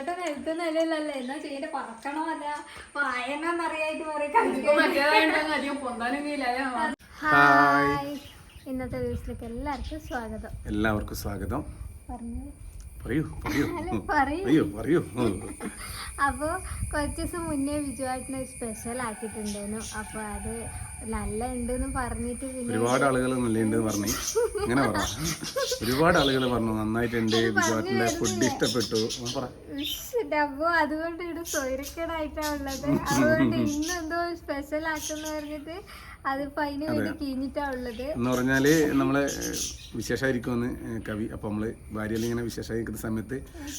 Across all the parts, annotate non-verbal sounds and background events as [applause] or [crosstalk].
ബിജുവേട്ടൻ എഴുത്ത് നിലയിലല്ലേ? എന്നാ ചെയ്യേണ്ട പറക്കണോ അല്ല? വായനറിയായിട്ട് പറയും. മറ്റേതായിട്ടുണ്ടെങ്കിൽ അധികം പൊന്താനും കഴിയില്ല ഹായ് ഇന്നത്തെ ദിവസത്തിലേക്ക് എല്ലാവർക്കും സ്വാഗതം. എല്ലാവർക്കും സ്വാഗതം. പറഞ്ഞു. പറയൂ പറയൂ. പറയൂ. അപ്പോൾ കുറച്ച് ദിവസം മുന്നേ ബിജുവാട്ടിന് സ്പെഷ്യൽ ആക്കിയിട്ടുണ്ടായിരുന്നു അപ്പോൾ അത് നല്ല ഉണ്ടെന്ന് പറഞ്ഞിട്ട് പിന്നെ ഒരുപാട് ആളുകൾ നല്ലുണ്ട് പറഞ്ഞു. ഇങ്ങനെ പറ. ഒരുപാട് ആളുകൾ പറഞ്ഞു നന്നായിട്ടുണ്ട് വിജുവാട്ടിന്റെ ഫുഡ് ഇഷ്ടപ്പെട്ടു. ഡബു അതുകൊണ്ട് ഇവിടെ സ്വൈരക്കേടായിട്ടാ ഉള്ളത്. അതുകൊണ്ട് ഇന്ന് എന്തോ സ്പെഷ്യൽ ആക്കുന്ന പറഞ്ഞിട്ട് അതിപ്പോ അതിന് വേണ്ടി ഉള്ളത്. എന്ന് പറഞ്ഞാൽ നമ്മൾ വിശേഷമായിരിക്കുമെന്ന് കവി. അപ്പൊ നമ്മൾ ഭാര്യയിൽ ഇങ്ങനെ വിശേഷമായിരിക്കുന്ന സമയത്ത്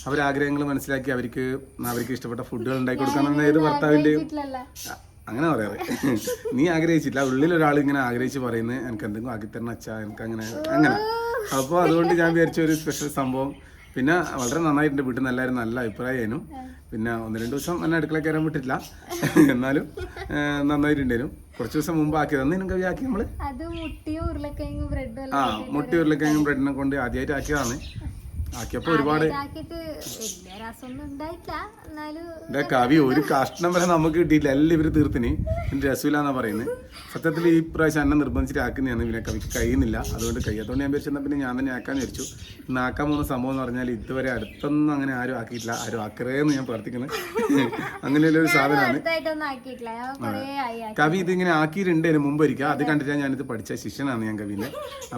അവർ ആഗ്രഹങ്ങൾ മനസ്സിലാക്കി അവർക്ക് അവർക്ക് ഇഷ്ടപ്പെട്ട ഫുഡുകൾ ഉണ്ടാക്കി കൊടുക്കണം ഏത് ഭർത്താവിന്റെ അങ്ങനെ പറയാറ്. [laughs] നീ ആഗ്രഹിച്ചില്ല ഉള്ളിൽ ഒരാൾ ഇങ്ങനെ ആഗ്രഹിച്ച് പറയുന്നത് എനിക്ക് എന്തെങ്കിലും ആക്കി തരണം അച്ഛാ. എനിക്ക് അങ്ങനെ. അങ്ങനെ അപ്പോൾ അതുകൊണ്ട് ഞാൻ വിചാരിച്ച ഒരു സ്പെഷ്യൽ സംഭവം പിന്നെ വളരെ നന്നായിട്ടുണ്ട്. വീട്ടിൽ നിന്ന് എല്ലാവരും നല്ല അഭിപ്രായമായിരുന്നു. പിന്നെ ഒന്ന് രണ്ട് ദിവസം എന്നെ അടുക്കള കയറാൻ വിട്ടില്ല എന്നാലും നന്നായിട്ടുണ്ടായിരുന്നു. കുറച്ച് ദിവസം മുമ്പ് ആക്കി തന്നെ. എനിക്ക് ആക്കി നമ്മൾ? ആ മുട്ടി ഉരുളക്കിഴങ്ങും ബ്രെഡിനെ കൊണ്ട് ആദ്യമായിട്ട് ആക്കിയതാണ്. ഒരുപാട് എന്റെ കവി ഒരു കഷ്ണം വരെ നമുക്ക് കിട്ടിയില്ല എല്ലാം ഇവർ തീർത്തിന്. എന്റെ രസമില്ലാന്നാ പറയുന്നത് സത്യത്തിൽ ഈ പ്രാവശ്യം എന്നെ നിർബന്ധിച്ചിട്ട് ആക്കുന്നതാണ്. പിന്നെ കവിക്ക് കഴിയുന്നില്ല. അതുകൊണ്ട് കഴിയാത്തതുകൊണ്ട് ഞാൻ വിചാരിച്ചാൽ പിന്നെ ഞാൻ തന്നെ ആക്കാൻ വിചാരിച്ചു. ഇന്ന് ആക്കാൻ പോകുന്ന സംഭവം എന്ന് പറഞ്ഞാൽ ഇതുവരെ അടുത്തൊന്നും അങ്ങനെ ആരും ആക്കിയിട്ടില്ല. ആരും ആക്കറേന്ന് ഞാൻ പ്രാർത്ഥിക്കുന്നത് അങ്ങനെയുള്ള ഒരു സാധനമാണ്. കവി ഇതിങ്ങനെ ആക്കിയിട്ടുണ്ട് ഇതിന് മുമ്പ് ഒരിക്കൽ അത് കണ്ടിട്ടാണ് ഞാനിത് പഠിച്ച ശിഷ്യനാണ് ഞാൻ കവിന്റെ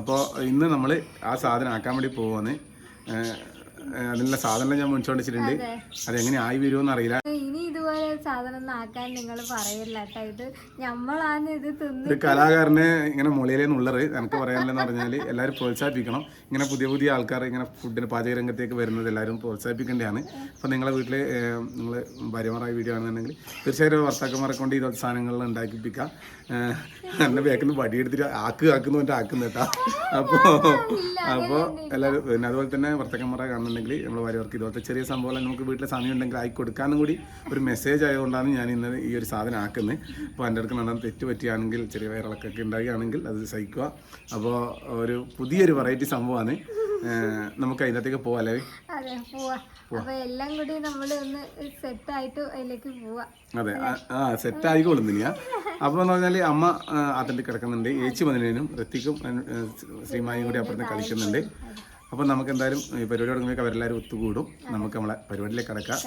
അപ്പോൾ ഇന്ന് നമ്മൾ ആ സാധനം ആക്കാൻ വേണ്ടി പോവാന്ന് 嗯。അതിനുള്ള സാധനം ഞാൻ മേടിച്ചോണ്ട് വെച്ചിട്ടുണ്ട് അതെങ്ങനെ ആയി വരുമോ അറിയില്ല. ഇനി ഇതുപോലെ സാധനം ആക്കാൻ നിങ്ങൾ പറയില്ല ഇത് നമ്മളാണ് ഇത് തിന്ന് ഒരു കലാകാരന് ഇങ്ങനെ മുളയിലേ നുള്ളറ് എനിക്ക് പറയാനില്ലെന്ന് പറഞ്ഞാൽ എല്ലാവരും പ്രോത്സാഹിപ്പിക്കണം. ഇങ്ങനെ പുതിയ പുതിയ ആൾക്കാർ ഇങ്ങനെ ഫുഡിന് പാചക രംഗത്തേക്ക് വരുന്നത് എല്ലാവരും പ്രോത്സാഹിപ്പിക്കേണ്ടതാണ്. അപ്പോൾ നിങ്ങളെ വീട്ടിൽ നിങ്ങൾ ഭാര്യമാരായ വീഡിയോ ആണെന്നുണ്ടെങ്കിൽ തീർച്ചയായിട്ടും ഭർത്താക്കന്മാരെ കൊണ്ട് ഇതുപോലത്തെ സാധനങ്ങൾ ഉണ്ടാക്കിപ്പിക്കാം. എന്നെ ബാക്കിൽ വടി എടുത്തിട്ട് ആക്ക് ആക്കുന്നു എന്റെ ആക്കുന്നു കേട്ടോ. അപ്പോൾ അപ്പോൾ എല്ലാവരും പിന്നെ അതുപോലെ തന്നെ ഭർത്താക്കന്മാരെ കാണുന്നുണ്ടെങ്കിൽ നമ്മൾ വരവർക്ക് ഇതുപോലത്തെ ചെറിയ സംഭവം നമുക്ക് വീട്ടിലെ സമയം ഉണ്ടെങ്കിൽ ആയി കൊടുക്കാനും കൂടി ഒരു മെസ്സേജ് ആയതുകൊണ്ടാണ് ഞാൻ ഇന്ന് ഈ ഒരു സാധനം ആക്കുന്നത്. അപ്പോൾ എന്റെ അടുത്ത് നന്നായി തെറ്റ് പറ്റിയാണെങ്കിൽ ചെറിയ വയറിളക്കൊക്കെ ഉണ്ടാവുകയാണെങ്കിൽ അത് സഹിക്കുക. അപ്പോൾ ഒരു പുതിയൊരു വെറൈറ്റി സംഭവമാണ്. നമുക്ക് അതിനകത്തേക്ക് പോവാല്ലേ എല്ലാം കൂടി നമ്മൾ ഒന്ന് സെറ്റ് ആയിട്ട് അതിലേക്ക് പോവാ. അതെ ആ- സെറ്റ് ആയിക്കോളും തന്നെയാ. അപ്പൊ എന്ന് പറഞ്ഞാൽ അമ്മ അതിന്റെ കിടക്കുന്നുണ്ട്. ഏച്ചി മതിനും ഋത്തിക്കും ശ്രീമാനും ശ്രീമായും കൂടി അപ്പുറത്ത് കളിക്കുന്നുണ്ട്. അപ്പോൾ നമുക്ക് എന്തായാലും ഈ പരിപാടി തുടങ്ങുമ്പോൾ അവരെല്ലാവരും ഒത്തുകൂടും. നമുക്ക് നമ്മളെ പരിപാടിയിലേക്ക് കിടക്കാം.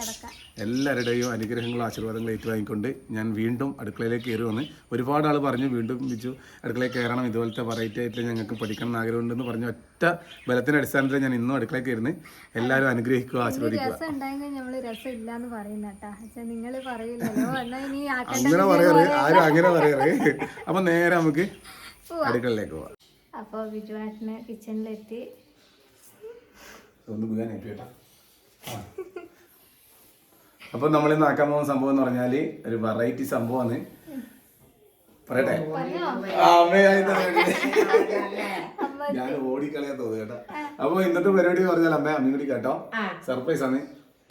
എല്ലാവരുടെയും അനുഗ്രഹങ്ങളും ആശീർവാദങ്ങളും ഏറ്റുവാങ്ങിക്കൊണ്ട് ഞാൻ വീണ്ടും അടുക്കളയിലേക്ക് കയറി വന്ന് ഒരുപാട് ആൾ പറഞ്ഞു വീണ്ടും വിളിച്ചു അടുക്കളയിൽ കയറണം ഇതുപോലത്തെ വെറൈറ്റി ആയിട്ട് ഞങ്ങൾക്ക് പഠിക്കണം എന്ന് ആഗ്രഹമുണ്ടെന്ന് പറഞ്ഞ ഒറ്റ ബലത്തിന്റെ അടിസ്ഥാനത്തിൽ ഞാൻ ഇന്നും അടുക്കളയിൽ കയറുന്നു എല്ലാവരും അനുഗ്രഹിക്കുക ആശീർവദിക്കുക. അങ്ങനെ പറയാറ് ആരും അങ്ങനെ പറയാറ് അപ്പം നേരെ നമുക്ക് അടുക്കളയിലേക്ക് പോവാം. അപ്പോൾ ബിജുവാട്ടിന് കിച്ചണിലെത്തി ഒന്ന് വീഴാനായിട്ട് കേട്ടോ. അപ്പൊ നമ്മൾ ഇന്ന് ആക്കാൻ പോകുന്ന സംഭവം എന്ന് പറഞ്ഞാൽ ഒരു വെറൈറ്റി സംഭവമാണ്. പറയട്ടെ? ഞാൻ. ഓടിക്കളയാൻ തോന്നുന്നു കേട്ടോ. അപ്പൊ ഇന്നത്തെ പരിപാടി പറഞ്ഞാൽ അമ്മ അമ്മയും കൂടി കേട്ടോ. സർപ്രൈസ് ആണ്.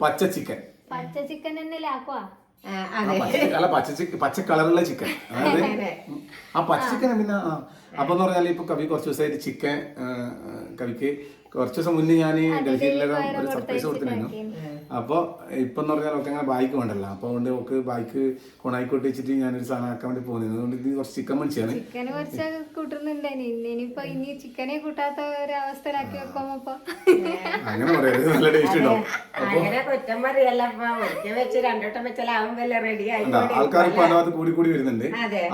പച്ച ചിക്കൻ. പച്ച ചിക്കൻ അല്ല പച്ച ചിക്കൻ പച്ച കളറുള്ള ചിക്കൻ. അതായത് ആ പച്ച ചിക്കൻ പിന്നെ അപ്പൊ എന്ന് പറഞ്ഞാൽ ഇപ്പൊ കവി കുറച്ച് ദിവസമായിട്ട് ചിക്കൻ കവിക്ക് കുറച്ച് ദിവസം മുന്നേ ഞാൻ ഡൽഹിയിലൊക്കെ ഒരു സർപ്രൈസ് കൊടുത്തിട്ടുണ്ടായിരുന്നു. അപ്പൊ ഇപ്പം എന്ന് പറഞ്ഞാൽ ഒക്കെ അങ്ങനെ ബൈക്ക് വേണ്ടല്ലോ. അപ്പോൾ അതുകൊണ്ട് നമുക്ക് ബൈക്ക് കൊണായിക്കോട്ട് വെച്ചിട്ട് ഞാനൊരു സാധനം ആക്കാൻ വേണ്ടി പോകുന്നത് അതുകൊണ്ട് ഇത് കുറച്ച് ചിക്കൻ മണിച്ചാണ് ചിക്കന് കുറച്ച് കൂട്ടുന്നുണ്ടായിന്. ഇനിയിപ്പോ ഇനി ചിക്കനെ കൂട്ടാത്ത അങ്ങനെ പറയരുത്. നല്ല ടേസ്റ്റ് ഉണ്ടാവും. അങ്ങനെ കുറ്റം പറയല്ലപ്പ ഒരിക്കൽ വെച്ച് രണ്ടോട്ടം വെച്ചാലാവുമ്പല്ലേ റെഡി ആയി എന്താ ആൾക്കാർ ഇപ്പൊ അതിനകത്ത് കൂടി കൂടി വരുന്നുണ്ട്.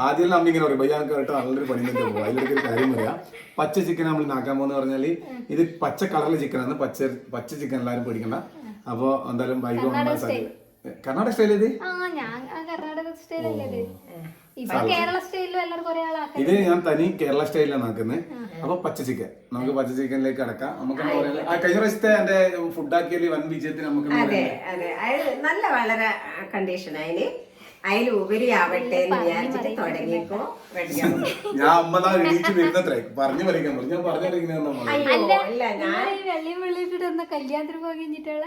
ആദ്യം അമ്മ ഇങ്ങനെ പറയും ഭയ്യാൻ കേട്ടോ നല്ലൊരു പണി പോകും അതിലൊക്കെ ഒരു കാര്യം പറയാം. പച്ച ചിക്കൻ നമ്മൾ നാക്കാൻ പോകുന്ന പറഞ്ഞാൽ ഇത് പച്ച കളറിലെ ചിക്കനാണ് പച്ച പച്ച ചിക്കൻ എല്ലാവരും പേടിക്കണ്ട. അപ്പൊ എന്തായാലും ബൈക്ക് കർണാടക സ്റ്റൈൽ. ഇത് ആ ഞാൻ കർണാടക സ്റ്റൈലല്ലേ ഇത്? ഇപ്പൊ കേരള സ്റ്റൈലിലും എല്ലാവരും കുറെ ആളാക്കി ഇത് ഞാൻ തനി കേരള സ്റ്റൈലിലാണ് ആക്കുന്നത്. അപ്പൊ പച്ച ചിക്കൻ. നമുക്ക് പച്ച ചിക്കനിലേക്ക് കടക്കാം. നമുക്ക് കഴിഞ്ഞ പ്രാവശ്യത്തെ എന്റെ ഫുഡ് ആക്കിയതിൽ വൻ വിജയത്തിന് നമുക്ക് അതെ അതെ. നല്ല വളരെ കണ്ടീഷൻ അതിന് അതിലുപരി ആവട്ടെ എന്ന് വിചാരിച്ചിട്ട് തുടങ്ങിയപ്പോ റെഡിയാവും ഞാൻ അമ്മതാ എണീച്ച് വരുന്നത്രേ പറഞ്ഞു പറഞ്ഞു. ഞാൻ പറഞ്ഞു കല്യാണത്തിന് പോയി കഴിഞ്ഞിട്ടുള്ള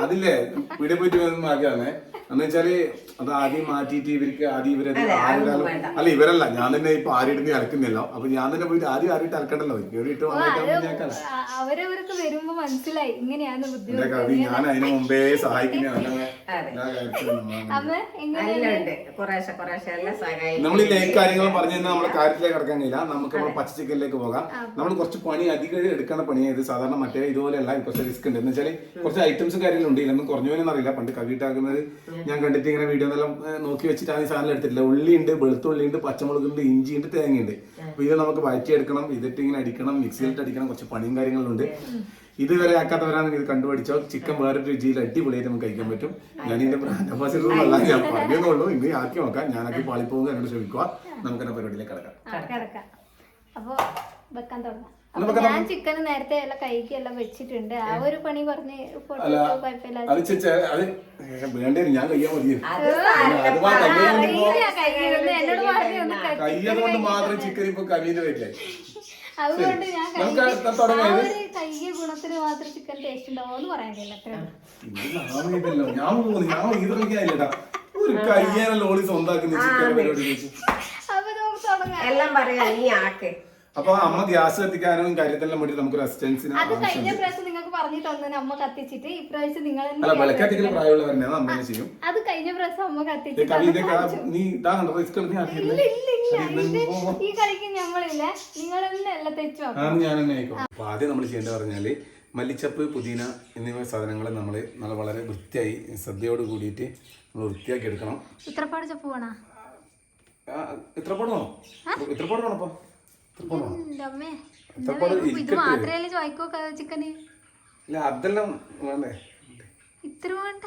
അതില്ലേ? ഇവിടെ പോയിട്ട് വന്ന് ആക്കിയാണേ എന്ന് വെച്ചാൽ അത് ആദ്യം മാറ്റിയിട്ട് ഇവർക്ക് ആദ്യം ഇവരത് ആരിടാലും അല്ല ഇവരല്ല. ഞാൻ തന്നെ ഇപ്പൊ ആരിടുന്ന അലക്കുന്നില്ല അപ്പൊ ഞാൻ തന്നെ പോയിട്ട് ആദ്യം ആരിട്ട് അലക്കണ്ടല്ലോ. കേറിയിട്ട് ആ, അവരവർക്ക് വരുമ്പോ മനസ്സിലായി. ഇങ്ങനെയാണ് എന്റെ കവി? ഞാൻ അതിന് മുമ്പേ സഹായിക്കുന്നതാണ് ഈ ലൈക്ക് കാര്യങ്ങളും പറഞ്ഞു കഴിഞ്ഞാൽ നമ്മളെ കാര്യത്തിലേക്ക് കിടക്കാൻ കഴിയില്ല. നമുക്ക് നമ്മുടെ പച്ച ചിക്കനിലേക്ക് പോകാം. നമ്മൾ കുറച്ച് പണി അധികം എടുക്കേണ്ട പണിയായത് ഇത്. സാധാരണ മറ്റേ ഇതുപോലെയല്ല. കുറച്ച് റിസ്ക് ഉണ്ട്. എന്ന് വെച്ചാൽ കുറച്ച് ഐറ്റംസ് കാര്യങ്ങളുണ്ട് ഇതൊന്നും കുറഞ്ഞു പോയെന്ന് അറിയില്ല. പണ്ട് കവിട്ടാക്കുന്നത് ഞാൻ കണ്ടിട്ട് ഇങ്ങനെ വീഡിയോ എല്ലാം നോക്കി വെച്ചിട്ടാണ് ഈ സാധനം എടുത്തിട്ടില്ല ഉള്ളിയുണ്ട് വെളുത്തുള്ളി ഉണ്ട് പച്ചമുളകുണ്ട് ഇഞ്ചിയുണ്ട് തേങ്ങയുണ്ട്. അപ്പൊ ഇത് നമുക്ക് വഴറ്റിയെടുക്കണം ഇതിട്ട് ഇങ്ങനെ അടിക്കണം മിക്സിയിലിട്ട് അടിക്കണം കുറച്ച് പണിയും കാര്യങ്ങളുണ്ട്. ഇതുവരെ ആക്കാത്തവരാണെങ്കിൽ ഇത് കണ്ടുപിടിച്ചോ ചിക്കൻ വേറൊരു രുചിയിൽ അടിപൊളിയായിട്ട് നമുക്ക് കഴിക്കാൻ പറ്റും. ഞാൻ ഇതിന്റെ ബ്രാൻഡ് ഞാൻ പറഞ്ഞതുള്ളൂ ഇനി ആക്കി നോക്കാം. ഞാനാക്കി പാളിപ്പോകുക എന്നോട് ശ്രമിക്കുക. നമുക്ക് പരിപാടിയിലേക്ക് കിടക്കാം. കിടക്കാം. വെക്കാൻ തുടങ്ങാം. ഞാൻ ചിക്കൻ നേരത്തെ എല്ലാം കൈക്ക് എല്ലാം വെച്ചിട്ടുണ്ട്. ആ ഒരു പണി പറഞ്ഞ് വേണ്ടേ ഞാൻ മതി. മാത്രം ചിക്കൻ ഇപ്പൊ കവിന്റെ വരില്ലേ? അതുകൊണ്ട് ഞാൻ കൈ- ഗുണത്തിന് മാത്രം ചിക്കൻ ടേസ്റ്റ് ഉണ്ടാവോ എന്ന്. ഇത് ഞാൻ പോകുന്നു. ഞാൻ ഒരു കയ്യാന ലോളി സ്വന്താക്കുന്ന ചിക്കൻ പരിപാടി എല്ലാം പറയാ നീ ആക്ക്. അപ്പൊ അമ്മ ഗ്യാസ് കത്തിക്കാനും കാര്യത്തെല്ലാം വേണ്ടി നമുക്ക് റെസിസ്റ്റൻസിന് അത് കഴിഞ്ഞ പ്രാവശ്യം നിങ്ങൾക്ക് പറഞ്ഞു തന്നെ അമ്മ കത്തിച്ചിട്ട് ഇപ്രാവശ്യം നിങ്ങൾ അല്ല വിളക്കത്തിക്കൽ പ്രായമുള്ളവരെ അത് അമ്മ ചെയ്യും. അത് കഴിഞ്ഞ പ്രാവശ്യം അമ്മ കത്തിച്ചിട്ട് നീ റിസ്ക് ഈ കളിക്ക് ഞങ്ങളില്ല. നിങ്ങൾ തന്നെ എല്ലാം തെച്ചു ഞാൻ തന്നെ ആയിക്കോ അപ്പൊ ആദ്യം നമ്മൾ ചെയ്യേണ്ടത് പറഞ്ഞാൽ മല്ലിച്ചപ്പ് പുതിന എന്നിവ സാധനങ്ങൾ നമ്മൾ നല്ല വളരെ വൃത്തിയായി ശ്രദ്ധയോട് കൂടിയിട്ട് നമ്മൾ വൃത്തിയാക്കി എടുക്കണം. ഇത്രപ്പാട് ചപ്പ് വേണോ? ഇത്രപ്പാട് വേണോ? ഇത്രപ്പാട് എത്ര ഇത് മാത്രല്ലേ ചോദിക്കോ ചിക്കന്? ഇല്ല അതെല്ലാം വേണ്ടേ? ഇത്ര വേണ്ട.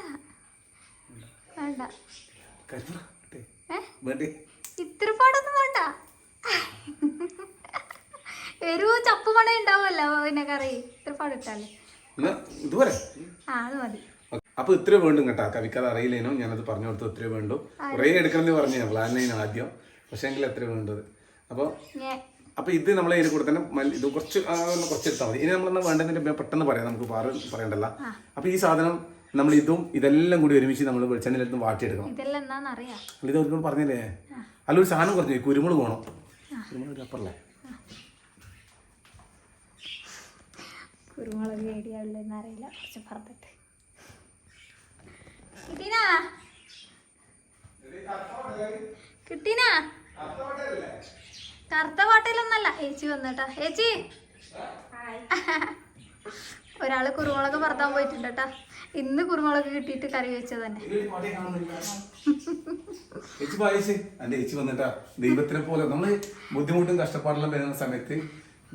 വേണ്ട. ഇത്ര പാടൊന്നും വേണ്ട. എരിവ് ചപ്പ് മണ ഉണ്ടാവുമല്ലോ പിന്നെ കറി. ഇത്ര പാടിട്ടാലേ. എന്നാ ഇതുപോലെ? ആ അത് മതി. അപ്പൊ ഇത്ര വേണ്ടും കേട്ടാ. കവിക്കത് അറിയില്ലേനോ? ഞാനത് പറഞ്ഞു കൊടുത്തു ഇത്ര വേണ്ടു. കുറേ എടുക്കണമെന്ന് പറഞ്ഞു പ്ലാൻ ചെയ്യുന്ന ആദ്യം. പക്ഷെ എങ്കിൽ എത്ര വേണ്ടത്. അപ്പോൾ ഞേ അപ്പൊ ഇത് നമ്മൾ ഇതിൽ കൂടെ തന്നെ മല്ലി- ഇത് കുറച്ച് കുറച്ച് എടുത്താൽ മതി. ഇനി നമ്മളെന്നാ വേണ്ടതിന്റെ പെട്ടെന്ന് പറയാം നമുക്ക് പാറ് പറയണ്ടല്ല. അപ്പൊ ഈ സാധനം നമ്മൾ ഇതും ഇതെല്ലാം കൂടി ഒരുമിച്ച് നമ്മൾ വെളിച്ചെണ്ണയിലെടുത്ത് വാട്ടിയെടുക്കണം. ഇത് ഒരുപാട് പറഞ്ഞില്ലേ? അല്ല ഒരു സാധനം കുറഞ്ഞു കുരുമുളക് വേണം. കുരുമുളക് അപ്പറല്ലേ കുരുമുളക് ഏടിയാവില്ലെന്ന് അറിയില്ല കുറച്ച് പറഞ്ഞിട്ട് കിട്ടീനാ? കിട്ടീനാ? കറുത്ത പാട്ടയിലൊന്നല്ല. ഏച്ചി വന്നേട്ടാ. ഏച്ചി. ഒരാൾ കുരുമുളക് പറത്താൻ പോയിട്ടുണ്ട് കേട്ടാ ഇന്ന് കുരുമുളക് കിട്ടിയിട്ട് കറി വെച്ചത് തന്നെ. ചേച്ചി വായിച്ച് എന്റെ ചേച്ചി വന്നിട്ടാ. ദൈവത്തിനെ പോലെ നമ്മൾ ബുദ്ധിമുട്ടും കഷ്ടപ്പാടെല്ലാം വരുന്ന സമയത്ത്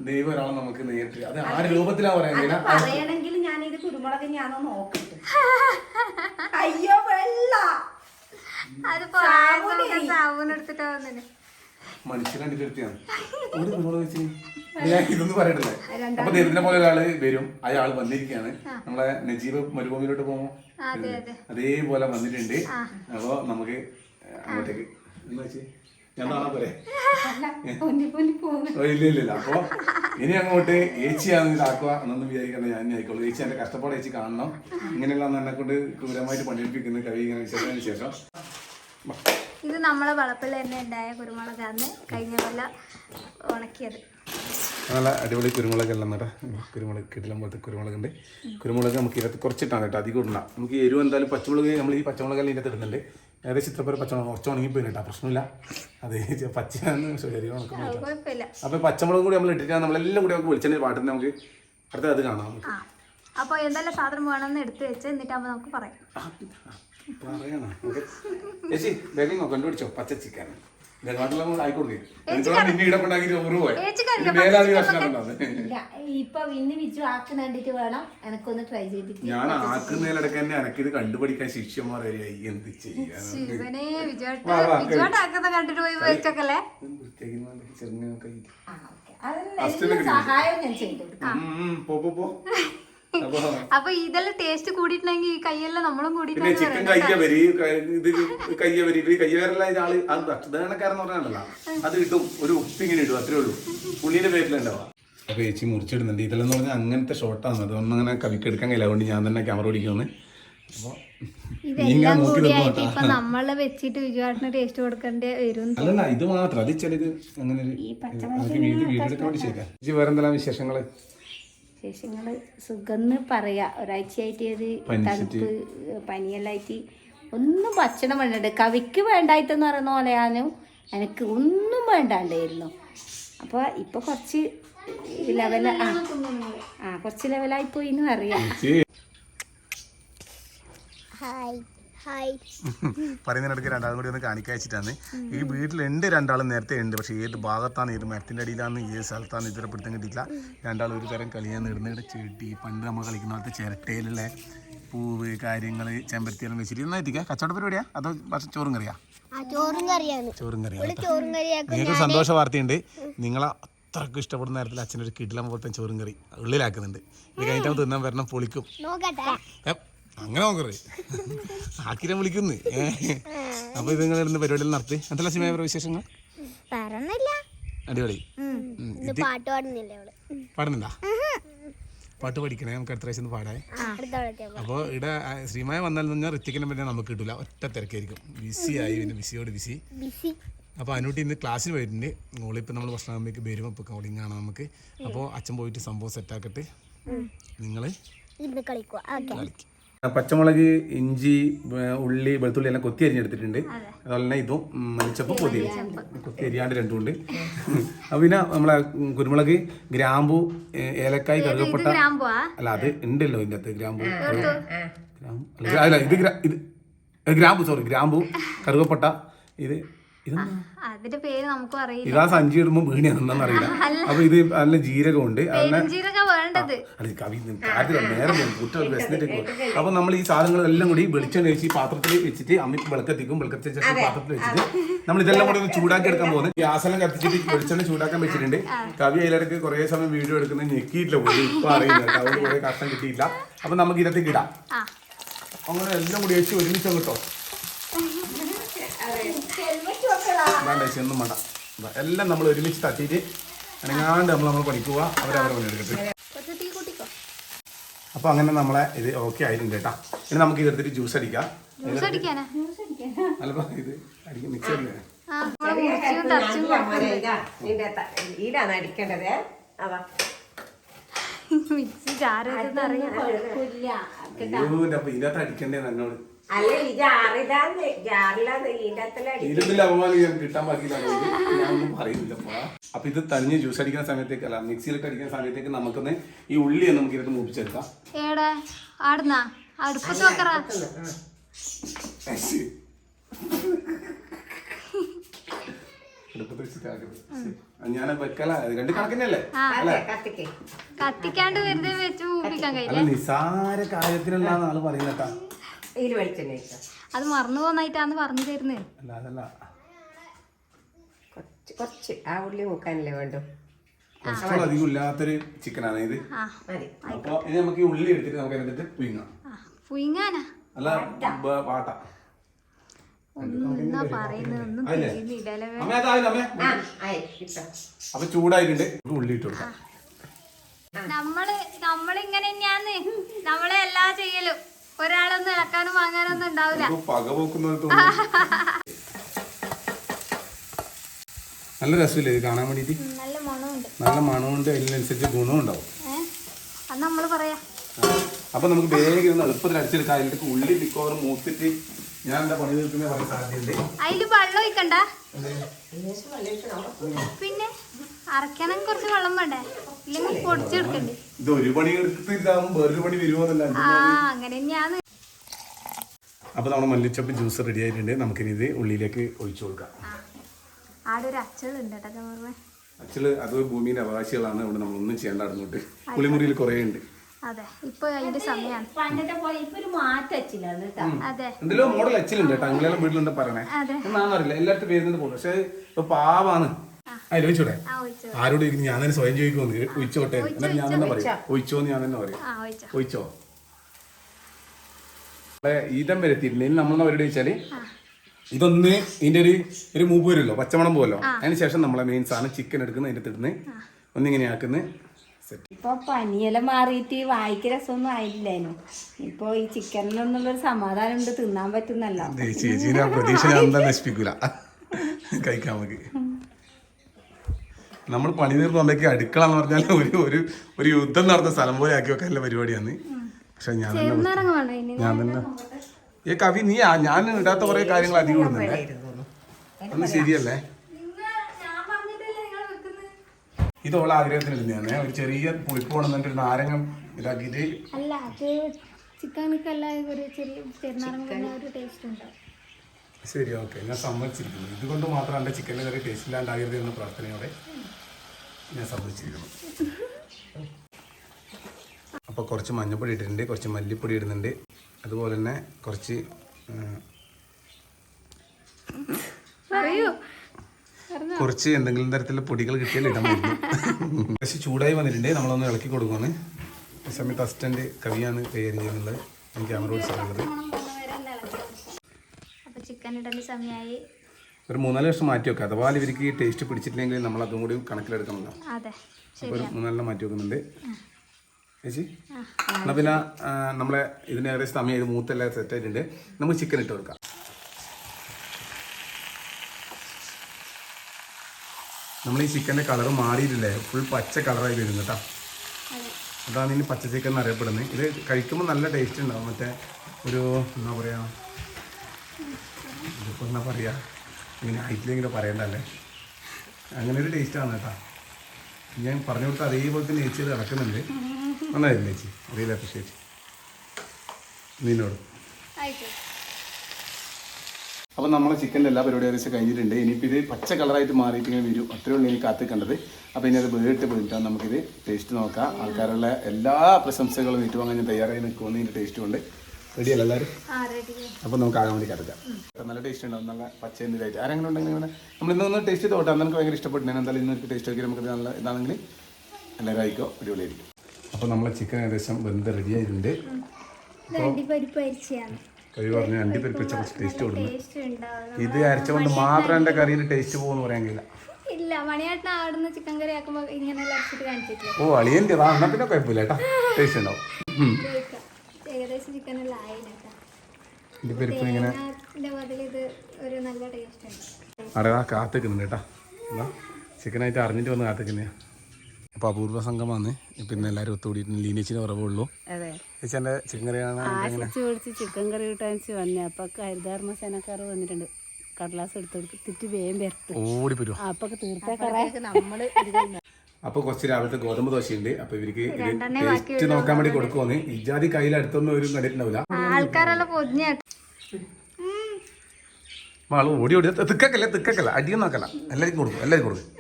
ദൈവം ഒരാളെ നമുക്ക് നേരിട്ട് അത് ആ രൂപത്തിലാ പറയാൻ പറയണെങ്കിൽ ഞാൻ ഇത് കുരുമുളക് ഞാനോ നോക്കട്ടെ. അയ്യോ വെള്ള. അത് സാബൂനെടുത്തിട്ടാ വന്നെ മനുഷ്യനെ എടുത്തിയാണ് [laughs] ഒരു കുരുമുളക് വെച്ച് ഞാൻ ഇതൊന്നും പറയട്ടില്ലേ അപ്പൊ ദൈവത്തിനെ പോലെ ഒരാൾ വരും അയാൾ വന്നിരിക്കുകയാണ്. നമ്മളെ നജീബ് മരുഭൂമിയിലോട്ട് പോകുമോ അതെ അതെ. അതേപോലെ വന്നിട്ടുണ്ട്. അപ്പൊ നമുക്ക് അങ്ങോട്ടേക്ക്. എന്താ വെച്ച് ഞാൻ കാണാൻ പോരെ? [laughs] ഓ, ഇല്ല ഇല്ല അപ്പൊ ഇനി അങ്ങോട്ട് ഏച്ചിയാണെന്ന് ഇതാക്കുക എന്നൊന്നും വിചാരിക്കണ്ട. ഞാൻ ആയിക്കോളൂ. ഏച്ചി എന്റെ കഷ്ടപ്പാട് ഏച്ചി കാണണം. ഇങ്ങനെയുള്ള എന്നെ കൊണ്ട് ക്രൂരമായിട്ട് പണിയെടുപ്പിക്കുന്ന. കവി ഇങ്ങനെ വിശേഷത്തിന് ശേഷം. ഇത് നമ്മളെ വളപ്പിൽ തന്നെ ഉണ്ടായ കുരുമുളകാന്ന് കഴിഞ്ഞ കൊല്ലം ഉണക്കിയത്. നല്ല അടിപൊളി കുരുമുളക് എല്ലാം കേട്ടോ കുരുമുളക് കിടിലം പോലത്തെ കുരുമുളകുണ്ട്. കുരുമുളക് നമുക്ക് ഇതിനകത്ത് കുറച്ചിട്ടാണ് കേട്ടോ അധികം ഇടണം നമുക്ക് എരിവ് എന്തായാലും പച്ചമുളക് നമ്മൾ ഈ പച്ചമുളകെല്ലാം ഇതിനകത്ത് ഇടുന്നുണ്ട്. ഏകദേശം ഇത്ര പേര് പച്ചമുളക് കുറച്ച് ഉണങ്ങിപ്പോയി കേട്ടോ പ്രശ്നമില്ല. അത് പച്ചയാണ് ശരി ഉണക്കം അത് കുഴപ്പമില്ല. അപ്പോൾ പച്ചമുളകും കൂടി നമ്മൾ ഇട്ടിട്ട് നമ്മളെല്ലാം കൂടി നമുക്ക് വെളിച്ചെണ്ണ പാട്ടിന് നമുക്ക് അടുത്ത അത് കാണാം അപ്പോൾ എന്തെല്ലാം സാധനം വേണമെന്ന് എടുത്ത് വെച്ച് എന്നിട്ടാകുമ്പോൾ നമുക്ക് പറയാം. പറയണം. ഓക്കെ. ചേച്ചി വേഗം കണ്ടുപിടിച്ചോ? പച്ച ചിക്കൻ ഇപ്പൊ ഇന്ന് വേണം. എനക്കൊന്ന് ട്രൈ ചെയ്തിട്ട് ഞാൻ ആക്കുന്നതിലടക്ക് തന്നെ എനക്കിത് കണ്ടുപിടിക്കാൻ ശിഷ്യന്മാർ വരികയായി എന്ത് ചെയ്യാൻ സഹായവും ഞാൻ ചെയ്തു. കൊടുക്കും. പോ പോ പോ. [laughs] അപ്പൊ ഇതെല്ലാം ടേസ്റ്റ് കൂടിയിട്ടുണ്ടെങ്കിൽ ഈ കയ്യെല്ലാം നമ്മളും കൂടി കൂടിയിട്ടാണ് ചിക്കൻ കയ്യ വരി ക- ഇത് കയ്യ വരി ഇത് കയ്യ വരല്ല ആൾ അത് ഭക്ഷണക്കാരെന്ന് പറഞ്ഞാണല്ലോ. അത് ഇട്ടും ഒരു ഉപ്പിങ്ങനെ ഇടും അത്രേ ഉള്ളൂ. പുള്ളിയുടെ പേരിലുണ്ടാവുക അപ്പൊ ചേച്ചി മുറിച്ചിടുന്നുണ്ട്. ഇതെല്ലാം എന്ന് പറഞ്ഞാൽ അങ്ങനത്തെ ഷോട്ടാണ് അതൊന്നും അങ്ങനെ കവിക്ക് എടുക്കാൻ കഴിയില്ല. അതുകൊണ്ട് ഞാൻ തന്നെ ക്യാമറ അപ്പോൾ ഇതെല്ലാം കൂടിയായിട്ട് ഇപ്പൊ നമ്മളെ വെച്ചിട്ട് വിജുവാട്ടിന് ടേസ്റ്റ് കൊടുക്കേണ്ടി വരും അല്ലല്ല ഇത് മാത്രം. അത് ചിലത് അങ്ങനെ ഒരു നമുക്ക് വീട് വീടെടുക്കാൻ വേണ്ടി ശരിയാ ഇജ്ജ് വേറെ എന്തെല്ലാം വിശേഷങ്ങൾ സുഖം പറയാ. ഒരാഴ്ചയായിട്ട് ഒരു. തണുപ്പ് പനിയെല്ലാം ആയിട്ട് ഒന്നും ഭക്ഷണം വേണ്ടത് കവിക്ക് വേണ്ടായിട്ടെന്ന് പറയുന്ന പോലെയാനും എനിക്ക് ഒന്നും വേണ്ടാണ്ടായിരുന്നു. അപ്പോൾ ഇപ്പോൾ കുറച്ച് ലെവല ആ ആ കുറച്ച് ലെവലായി പോയി എന്ന് അറിയാം ഹായ് ഹായ്. പറയുന്നതിനിടയ്ക്ക് രണ്ടാളും കൂടി ഒന്ന് കാണിക്കാച്ചിട്ടാണ് ഈ വീട്ടിൽ വീട്ടിലുണ്ട് രണ്ടാളും നേരത്തെ ഉണ്ട്. പക്ഷേ ഏത് ഭാഗത്താണ് ഏത് മരത്തിന്റെ അടിയിലാണ് ഏത് സ്ഥലത്താണ് ഇതുവരെ പിടുത്തം കിട്ടിയില്ല രണ്ടാളും ഒരു തരം കളിയാണ് ഇടുന്ന ചെടി പണ്ട് നമ്മൾ കളിക്കുന്ന പോലത്തെ ചിരട്ടയിലുള്ള പൂവ് കാര്യങ്ങൾ ചെമ്പരത്തിയെല്ലാം വെച്ചിട്ട് നന്നായിട്ടിരിക്കുക കച്ചവട പരിപാടിയാ? അതോ പക്ഷേ ചോറും കറിയാ ചോറും കറിയാണ് ചോറും കറിയാണ് നിങ്ങൾക്ക് സന്തോഷ വാർത്തയുണ്ട്. നിങ്ങളെ അത്രയ്ക്ക് ഇഷ്ടപ്പെടുന്ന നേരത്തിൽ അച്ഛനൊരു കിടിലം പോലത്തെ ചോറും കറി ഉള്ളിലാക്കുന്നുണ്ട്. ഇത് കഴിഞ്ഞിട്ട് തിന്നാൻ വരണം പൊളിക്കും. അങ്ങനെ നോക്കറേ. ആക്കിരം വിളിക്കുന്നു. അപ്പൊ ഇത് നിങ്ങൾ ഇരുന്ന് പരിപാടിയിൽ നടത്തി? അതല്ല സിനിമ വിശേഷങ്ങൾ? അടിപൊളി. പാടുന്നുണ്ടാ? പാട്ട് പഠിക്കണേ നമുക്ക് അടുത്ത പ്രാവശ്യം ഒന്ന് പാടാേ. അപ്പോൾ ഇവിടെ ശ്രീമായ വന്നാൽ പറഞ്ഞാൽ ഋത്തിക്കിനെ പിന്നെ നമുക്ക് കിട്ടില്ല ഒറ്റ തിരക്കായിരിക്കും. ബിസി ആയി പിന്നെ ബിസിയോട് ബിസി. അപ്പൊ അപ്പോൾ അനുട്ടി ഇന്ന് ക്ലാസ്സിന് പോയിട്ടുണ്ട്. മോളിപ്പോൾ നമ്മൾ ഭക്ഷണം ആകുമ്പോഴേക്ക് വരും അപ്പൊ കൗളിങ് ആണ് നമുക്ക്. അപ്പോൾ അച്ഛൻ പോയിട്ട് സംഭവം സെറ്റാക്കിട്ട് നിങ്ങൾ നിങ്ങൾ കളിക്കുക പച്ചമുളക് ഇഞ്ചി ഉള്ളി വെളുത്തുള്ളി എല്ലാം കൊത്തി അരിഞ്ഞെടുത്തിട്ടുണ്ട്. അതുപോലെ തന്നെ ഇതും ഉം, കൊത്തി കൊത്തി അരിയാണ്ട് രണ്ടും ഉണ്ട് അപ്പൊ പിന്നെ നമ്മളെ കുരുമുളക് ഗ്രാമ്പു ഏലക്കായ് കറുകപ്പട്ട. അല്ല അത് ഉണ്ടല്ലോ ഇതിന്റെ അകത്ത് ഗ്രാമ്പു ഗ്രാമ്പു അല്ല, ഇത് ഇത് ഗ്രാമ്പു സോറി ഗ്രാമ്പു കറുകപ്പട്ട ഇത് അതിന്റെ പേര് നമുക്കും അറിയില്ല. ഇതാ സഞ്ചി ഇടുമ്പോ വീണിയാണെന്നു അറിയില്ല. അപ്പൊ ഇത് നല്ല ജീരകമുണ്ട്. അപ്പൊ നമ്മൾ ഈ സാധനങ്ങളെല്ലാം കൂടി വെളിച്ചെണ്ണ വെച്ച് ഈ പാത്രത്തിൽ വെച്ചിട്ട് അമ്മ വെളുക്കത്തിക്കും. വിളക്കത്തി പാത്രത്തിൽ വെച്ചിട്ട് നമ്മൾ ഇതെല്ലാം കൂടി ചൂടാക്കി എടുക്കാൻ പോകുന്നത് ഗ്യാസെല്ലാം കത്തിച്ചിട്ട് വെളിച്ചെണ്ണ ചൂടാക്കാൻ വെച്ചിട്ടുണ്ട്. കവി അതിലിടക്ക് കുറെ സമയം വീഡിയോ എടുക്കുന്നത് ഞെക്കിയിട്ടില്ല. പോലും ഇപ്പൊ അറിയില്ല അവർ കുറെ കഷ്ടം കിട്ടിയില്ല. അപ്പൊ നമുക്ക് ഇതൊക്കെ ഇടാം. അങ്ങനെ എല്ലാം കൂടി വെച്ച് ഒരുമിച്ച് കിട്ടോ വേണ്ട ചേച്ചി ഒന്നും വേണ്ട. എല്ലാം നമ്മൾ ഒരുമിച്ച് തട്ടിയിട്ട് അനങ്ങാണ്ട് നമ്മൾ നമ്മൾ പഠിക്കുക അവരവരെ പണിയെടുക്കട്ടെ. അപ്പോൾ അങ്ങനെ നമ്മളെ ഇത് ഓക്കെ ആയിട്ടുണ്ട് കേട്ടാ. ഇനി നമുക്ക് ഇതെടുത്തിട്ട് ജ്യൂസ് അടിക്കാം. ജ്യൂസ് അല്ലപ്പോ ഇത് അടിക്കും മിക്സ് അടിക്കാം ഇതാ അടിക്കേണ്ടത്. അതാ. മിക്സി അപ്പൊ ഇതിനകത്ത് അടിക്കണ്ടേ എന്നോട് അല്ല ഈ ജാറിലാന്ന് അപമാനം ഞാൻ കിട്ടാൻ ബാക്കിയില്ല ഞാൻ ഒന്നും പറയുന്നില്ല. അപ്പൊ ഇത് തനിഞ്ഞ് ജ്യൂസ് അടിക്കുന്ന സമയത്തേക്ക് അല്ല മിക്സിയിലിട്ട് അടിക്കുന്ന സമയത്തേക്ക് നമുക്കൊന്ന് ഈ ഉള്ളി നമുക്ക് ഇരുന്ന് മൂപ്പിച്ചെടുക്കാം ഏടെ? ആടുന്നാ? അടുപ്പത്ത് വെക്കറ ശ്ശി. അടുപ്പത്ത് വെച്ചിട്ട് ആക്കരുത്. ഞാൻ വെക്കല. രണ്ട് കണക്കിനല്ലേ? കത്തിക്ക്. കത്തിക്കാണ്ട് വെറുതെ വെച്ച് മൂപ്പിക്കാൻ അല്ല കഴിയില്ല? നിസാര കാര്യത്തിനല്ലാന്ന് ആൾ പറയുന്നട്ടാ. ഇതിൽ വെളിച്ചെണ്ണ ഒഴിച്ചോ. അത് മറന്നു പോന്നായിട്ടാന്ന് പറഞ്ഞു തരുന്നേ. അല്ല അതല്ല. കുറച്ച് കുറച്ച് ആ ഉള്ളി മൂക്കാനല്ലേ വേണ്ടു? കൊളസ്ട്രോൾ അധികം ഇല്ലാത്തൊരു ചിക്കനാണ് ഇത്. മതി. ഇനി നമുക്ക് ഈ ഉള്ളി എടുത്തിട്ട് നമുക്ക് അതിനകത്ത് പുയിങ്ങാം ആ പുയിങ്ങാനാ അല്ല ബ- വാട്ട. ഒന്നും എന്നാ പറയുന്നത് ഒന്നും അതില്ലേ? തിരിയുന്നില്ലല്ലേ അമ്മ അതായത് അമ്മേ? ആ ആയി ഇട്ടോ. അപ്പൊ ചൂടായിട്ടുണ്ട്. നമുക്ക് ഉള്ളി ഇട്ട് കൊടുക്കാം. നമ്മൾ നമ്മളിങ്ങനെ തന്നെയാന്ന്. നമ്മളെ എല്ലാ ചെയ്യലും. ഒരാളൊന്നും ഇളക്കാനും വാങ്ങാനൊന്നും ഉണ്ടാവില്ല. പക പോക്കുന്നത് നല്ല രസമില്ലേ ഇത് കാണാൻ വേണ്ടിട്ട് നല്ല മണമുണ്ട്. നല്ല മണമുണ്ട് അതിനനുസരിച്ച് ഗുണവും ഉണ്ടാവും. അത് നമ്മൾ പറയാ. അപ്പൊ നമുക്ക് വേഗം ഇരുന്ന് എളുപ്പത്തിൽ അടിച്ചെടുക്കാം. അതിന്റെ ഉള്ളി മിക്കവാറും മൂത്തിട്ട് ഞാൻ എന്താ പണി തീർക്കുന്ന പറയാൻ സാധ്യതയുണ്ട്. അതിൽ വെള്ളം ഒഴിക്കണ്ട. പിന്നെ അരക്കണം കുറച്ച് വെള്ളം വേണ്ടേ? ഇല്ലെങ്കിൽ പൊടിച്ചെടുക്കണ്ടേ? ഇത് ഒരു പണി വേറൊരു പണി വരുമോന്നല്ല അങ്ങനെ അപ്പോൾ നമ്മുടെ മല്ലിച്ചപ്പ് ജ്യൂസ് റെഡി ആയിട്ടുണ്ട്. നമുക്കിനി ഇത് ഉള്ളിലേക്ക് ഒഴിച്ചു കൊടുക്കാം. ആടെ ഒരു അച്ചളുണ്ട് കേട്ടോ ചോർമ ആക്ച്വലി അത് ഭൂമിയുടെ അവകാശികളാണ്. ഇവിടെ നമ്മളൊന്നും ചെയ്യേണ്ട അങ്ങോട്ട് കുളിമുറിയിൽ കുറേ ഉണ്ട് അതെ. ഇപ്പൊ അതിന്റെ സമയമാണ് പണ്ടത്തെ പോലെ ഇപ്പൊ ഒരു മാറ്റം എന്തെല്ലോ മോഡൽ അച്ചിലുണ്ട് കേട്ടോ. അങ്ങനെയുള്ള വീട്ടിലുണ്ട് പറയണേ എന്നാന്നറിയില്ല എല്ലായിടത്തും പേരുന്നത് പോകും പക്ഷെ ഇപ്പൊ പാവാണ്. അതിൽ ഒഴിച്ചോടെ. ആ ഒഴിച്ചോ. ആരോട് ചോദിക്കുന്നു ഞാൻ തന്നെ സ്വയം ചോദിക്കുമെന്ന് ഒഴിച്ചോട്ടെ എന്നാൽ ഞാൻ തന്നെ പറയും. ഒഴിച്ചോന്ന് ഞാൻ തന്നെ പറയും. ആ ഒഴിച്ചോ. ഈതം വരെ ഇനി നമ്മൾ അവരോട് ചോദിച്ചാൽ ഇതൊന്ന് ഇതിന്റെ ഒരു ഒരു മൂപ്പ് വരുമല്ലോ പച്ചമണം പോലോ അതിന് ശേഷം നമ്മളെ മെയിൻ സാധനം ചിക്കൻ എടുക്കുന്ന അതിന്റെ തിടുന്ന് ഒന്നിങ്ങനെ ആക്കുന്ന. സെറ്റ് ഇപ്പൊ പനിയെല്ലാം മാറിയിട്ട് വായിക്ക് രസമൊന്നും ആയില്ലേനു ഇപ്പൊ ഈ ചിക്കനിലൊന്നുള്ളൊരു സമാധാനം ഉണ്ട് തിന്നാൻ പറ്റുന്നല്ലോ. ചേച്ചി പ്രതീക്ഷ നശിപ്പിക്കൂല [laughs] കഴിക്കാൻ നമുക്ക്. നമ്മൾ പണി തീർന്നുണ്ടെങ്കിൽ അടുക്കള എന്ന് പറഞ്ഞാൽ ഒരു ഒരു ഒരു യുദ്ധം നടന്ന സ്ഥലം പോലെ ആക്കി വെക്കാനുള്ള പരിപാടിയാണ്. പക്ഷെ ഞാൻ തന്നെ ഞാൻ തന്നെ. ഏ കവി നീ ഞാൻ ഇടാത്ത കുറെ കാര്യങ്ങൾ അധികം ഇടുന്നുണ്ട് ഒന്ന് ശരിയല്ലേ? ഇത് ഓളെ ആഗ്രഹത്തിന് ഇടുന്നതാണ് ഒരു ചെറിയ പുളിപ്പ് കൊണ്ടുവന്നിട്ട് ഒരു നാരങ്ങ ഇതാക്കിയിട്ട് അല്ല അത് ചിക്കനൊക്കെ ഒരു ചെറിയ ചെറുനാരങ്ങ ഒരു ടേസ്റ്റ് ഉണ്ടാവും ശരി ഓക്കെ. ഞാൻ സമ്മതിച്ചിരിക്കുന്നു. ഇതുകൊണ്ട് മാത്രം എന്റെ ചിക്കന്റെ കറി ടേസ്റ്റ് ഇല്ലാണ്ടാകരുത് എന്ന പ്രാർത്ഥനയോടെ ഞാൻ സമ്മതിച്ചിരിക്കുന്നു. അപ്പോൾ കുറച്ച് മഞ്ഞൾപ്പൊടി ഇട്ടിട്ടുണ്ട് കുറച്ച് മല്ലിപ്പൊടി ഇടുന്നുണ്ട്. അതുപോലെ തന്നെ കുറച്ച് കുറച്ച് എന്തെങ്കിലും തരത്തിലുള്ള പൊടികൾ കിട്ടിയാൽ ഇടാൻ പറ്റും കുറച്ച് ചൂടായി വന്നിട്ടുണ്ട്. നമ്മളൊന്ന് ഇളക്കി കൊടുക്കുവാണ്. ഈ സമയത്ത് അസിസ്റ്റന്റ് കവിയാണ് കൈകാര്യം ചെയ്യുന്നത്. ക്യാമറ ഓടിച്ചിട്ടുള്ളത് ഇടൽ സമയമായി ഒരു മൂന്നാൽ വർഷം മാറ്റി വെക്കാം അഥവാ ഇവർക്ക് ടേസ്റ്റ് പിടിച്ചിട്ടില്ലെങ്കിൽ നമ്മൾ അതും കൂടി കണക്കിലെടുക്കണമല്ലോ അപ്പോൾ ഒരു മൂന്നെണ്ണം മാറ്റി വെക്കുന്നുണ്ട്. ചേച്ചി? എന്നാ പിന്നെ നമ്മളെ ഇതിന് ഏകദേശം സമയം ഇത് മൂത്തെല്ലാം സെറ്റ് ആയിട്ടുണ്ട്. നമുക്ക് ചിക്കൻ ഇട്ട് കൊടുക്കാം. നമ്മൾ ഈ ചിക്കന്റെ കളർ മാറിയിട്ടില്ലേ? ഫുൾ പച്ച കളറായി വരുന്നു കേട്ടോ അതാണ് ഇനി പച്ച ചിക്കൻ എന്ന് അറിയപ്പെടുന്നത്. ഇത് കഴിക്കുമ്പോൾ നല്ല ടേസ്റ്റ് ഉണ്ടാവും. മറ്റേ ഒരു എന്താ പറയുക ഇതിപ്പോൾ എന്നാ പറയുക ഇങ്ങനെ ഹൈറ്റിലെങ്കിലും പറയണ്ടല്ലേ? അങ്ങനെ ഒരു ടേസ്റ്റാണ് കേട്ടോ. ഞാൻ പറഞ്ഞു കൊടുത്ത അതേപോലെ തന്നെ ചേച്ചി നടക്കുന്നുണ്ട് നന്നായിരുന്നു ചേച്ചി. അറിയില്ല ചേച്ചി. നിന്നോട്. അപ്പോൾ നമ്മളെ ചിക്കന്റെ എല്ലാ പരിപാടി ഏകദേശം കഴിഞ്ഞിട്ടുണ്ട്. ഇനിയിപ്പോൾ ഇത് പച്ച കളറായിട്ട് മാറിയിട്ട് ഇങ്ങനെ വരും. അത്രയേ ഉള്ളൂ ഇനി കാത്ത് കണ്ടത്. അപ്പോൾ ഇനി അത് വേറിട്ട് പോയിട്ടാണ് നമുക്കിത് ടേസ്റ്റ് നോക്കാം. ആൾക്കാരുള്ള എല്ലാ പ്രശംസകളും ഏറ്റുവാങ്ങാൻ ഞാൻ തയ്യാറായി നിൽക്കുമെന്ന് ഇതിന്റെ ടേസ്റ്റ് കൊണ്ട്. റെഡിയല്ല എല്ലാവരും അപ്പോൾ നമുക്ക് ആകാൻ വേണ്ടി കിടക്കാം. നല്ല ടേസ്റ്റ് ഉണ്ടാവും നല്ല പച്ച എന്തിലായിട്ട് ആരെങ്കിലും ഉണ്ടെങ്കിൽ നമ്മൾ ഇന്നൊന്ന് ടേസ്റ്റ് ചെയ്ത് നോട്ടെ നമുക്ക് ഭയങ്കര ഇഷ്ടപ്പെട്ടു. ഞാൻ എന്തായാലും ഇന്ന് ടേസ്റ്റ് നോക്കി നമുക്ക് നല്ല ഇതാണെങ്കിൽ എല്ലാവരും ആയിക്കോ? അടിപൊളിയായിരിക്കും. അപ്പോൾ നമ്മളെ ചിക്കൻ ഏകദേശം വെന്ത് റെഡിയായിട്ടുണ്ട് കവി പറഞ്ഞു അണ്ടിപ്പരിപ്പ് വെച്ച കുറച്ച് ടേസ്റ്റ് കൊടുക്കുന്നു ഇത് അരച്ച കൊണ്ട് മാത്രം എന്റെ കറിയിൽ ടേസ്റ്റ് പോകുമെന്ന് പറയാൻ കഴിയില്ല. ഇല്ല മണിയാട്ടിന് ആടുന്ന ചിക്കൻ കറി ആക്കുമ്പോ ഇങ്ങനെ കാണിച്ചിട്ടില്ല. ഓ അളിയന്റെ അതാ പിന്നെ കുഴപ്പമില്ല കേട്ടോ. ടേസ്റ്റ് ഉണ്ടാവും. ഏകദേശം ചിക്കൻ എല്ലാം ബദൽ ഇത് ഒരു നല്ല ടേസ്റ്റ് ഉണ്ട്. അവിടെ ആ കാത്തിക്കുന്നുണ്ട് കേട്ടോ. എന്താ ചിക്കനായിട്ട് അറിഞ്ഞിട്ട് വന്ന് അപൂർവ സംഘമാണ് പിന്നെ എല്ലാരും ഒത്തുകൂടിയിട്ട് ലീനച്ചിന് കുറവുള്ളൂ ചിക്കൻ ചിക്കൻ കറി കിട്ടാൻ വന്നെ. അപ്പൊ ഹരിതാർമ സേനക്കാർ വന്നിട്ടുണ്ട്. കടലാസ് എടുത്തെടുത്തിട്ട് വേഗം വരട്ടെ ഓടി അപ്പൊ തീർത്തേക്കറേ നമ്മൾ അപ്പോൾ കുറച്ച് രാവിലത്തെ ഗോതമ്പ് ദോശയുണ്ട്. അപ്പൊ ഇവർക്ക് ഇത് ടേസ്റ്റ് നോക്കാൻ വേണ്ടി കൊടുക്കുമെന്ന് ഇജാതി കയ്യിൽ അടുത്തൊന്നും ഒരു കണ്ടിട്ടുണ്ടാവില്ല ആൾക്കാരെല്ലാം പൊതിഞ്ഞ ആൾ ഓടി ഓടി. തിക്കക്കല്ല തിക്കക്കല്ല. അടിയൊന്നും നോക്കല്ല എല്ലാവർക്കും കൊടുക്കും എല്ലാവർക്കും കൊടുക്കും.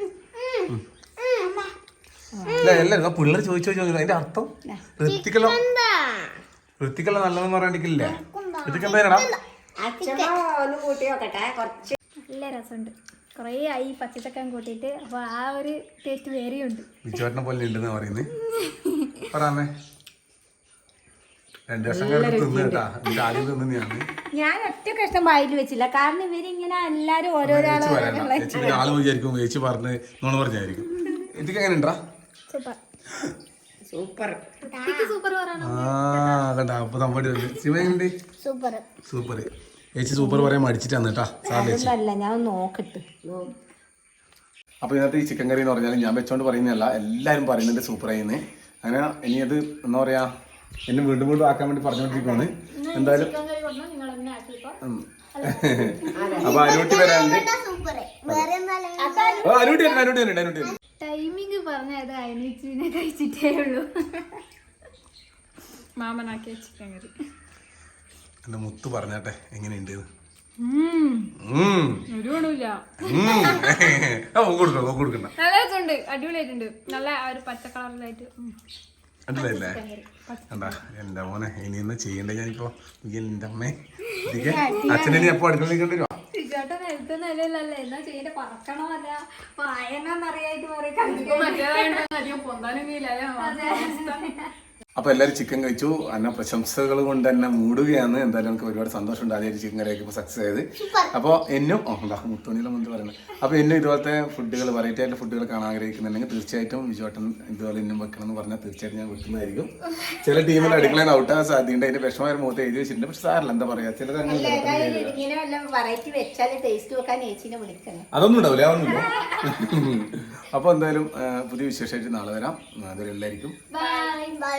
എല്ലാവരും പിള്ളേർ ചോദിച്ചു ചോദിച്ചു. അതിന്റെ അർത്ഥം? ഋത്തിക്കല്ലോ ഋത്തിക്കല്ല നല്ലതെന്ന് പറയാണ്ടിക്കില്ലേ ഋത്തിക്കെന്താ അച്ഛമ്മ ഒന്ന് കൂട്ടി നോക്കട്ടെ. കുറച്ച് നല്ല രസമുണ്ട്. കുറേ ആയി പച്ചച്ചക്കൻ കൂട്ടിയിട്ട്. അപ്പോൾ ആ ഒരു ടേസ്റ്റ് വേറെയുണ്ട്. ബിച്ചുവേട്ടനെ പോലെ ഉണ്ടെന്ന് പറയുന്നത് പറയാമേ രണ്ടു വർഷം ആദ്യം തിന്നുന്നതാണ് ഞാൻ. ഒറ്റ കഷ്ണം വായിൽ വെച്ചില്ല. കാരണം ഇവരിങ്ങനെ എല്ലാരും ഓരോരാളെ ആൾ വിചാരിക്കും ചേച്ചി പറഞ്ഞ് നോണ് പറഞ്ഞായിരിക്കും. ഇതിക്ക് എങ്ങനെ ഉണ്ടാ സൂപ്പർ. സൂപ്പർ സൂപ്പർ പറയണം. ആ കണ്ട. അപ്പൊ നമ്മുടെ ശിവയുണ്ട് സൂപ്പർ. സൂപ്പർ. ചേച്ചി സൂപ്പർ പറയാൻ മടിച്ചിട്ടാണ് കേട്ടാ. അപ്പൊ ഞാൻ നോക്കട്ടെ. അപ്പോൾ ഇതിനകത്ത് ഈ ചിക്കൻ കറി എന്ന് പറഞ്ഞാൽ ഞാൻ വെച്ചോണ്ട് പറയുന്നതല്ല എല്ലാവരും പറയുന്നുണ്ട് സൂപ്പർ ആയിരുന്നു അങ്ങനെ ഇനി അത് എന്താ പറയാ എന്നെ വീണ്ടും വീണ്ടും ആക്കാൻ വേണ്ടി പറഞ്ഞുകൊണ്ടിരിക്കുകയാണ് എന്തായാലും. [laughs] അപ്പൊ അനൂട്ടി വരാനുണ്ട്. അനൂട്ടി അനൂട്ടി വരുന്നുണ്ട് അനൂട്ടി വരുന്നുണ്ട് ടൈമിങ് പറഞ്ഞത് അയനിച്ചിനെ കഴിച്ചിട്ടേ ഉള്ളൂ. മാമനാക്കിയ ചിക്കൻ കറി എന്റെ മുത്ത് പറഞ്ഞാട്ടെ എങ്ങനെയുണ്ട്? അടിപൊളിയായിട്ടുണ്ട്. നല്ല ആ ഒരു പച്ച കളറിലായിട്ട് കണ്ടാ എന്റെ മോനെ ഇനി എന്നാ ചെയ്യണ്ടേ ഞാനിപ്പോ? എന്റെ അമ്മേ. അച്ഛനെ ഇനി എപ്പോ അടുക്കള നിൽക്കേണ്ടി വരുമോ പറയും എല്ലാരും അപ്പോൾ എല്ലാവരും ചിക്കൻ കഴിച്ചു. അന്ന പ്രശംസകൾ കൊണ്ട് തന്നെ മൂടുകയാണ്. എന്തായാലും നമുക്ക് ഒരുപാട് സന്തോഷമുണ്ട് ആദ്യമായിട്ട് ചിക്കൻ കറി ഇപ്പോൾ സക്സസ് ചെയ്ത് അപ്പോൾ എന്നും മുത്തോണിയിലെ മുന്ത് പറയുന്നത്. അപ്പോൾ എന്നും ഇതുപോലത്തെ ഫുഡുകൾ വെറൈറ്റി ആയിട്ട് ഫുഡുകൾ കാണാൻ ആഗ്രഹിക്കുന്നുണ്ടെങ്കിൽ തീർച്ചയായിട്ടും വിജുവട്ടൻ ഇതുപോലെ ഇന്നും വെക്കണം എന്ന് പറഞ്ഞാൽ തീർച്ചയായിട്ടും ഞാൻ വെക്കുന്നതായിരിക്കും. ചില ടീമിൽ അടുക്കളയിൽ ഔട്ടാകാൻ സാധ്യതയുണ്ട്. അതിന്റെ വിഷമമായ മുഖത്ത് എഴുതി വെച്ചിട്ടുണ്ട്. പക്ഷെ സാറില്ല എന്താ പറയുക ചിലത് അങ്ങനെ അതൊന്നും ഉണ്ടാവില്ല അതൊന്നുമില്ല അപ്പോൾ എന്തായാലും പുതിയ വിശേഷമായിട്ട് നാളെ വരാം. ബൈ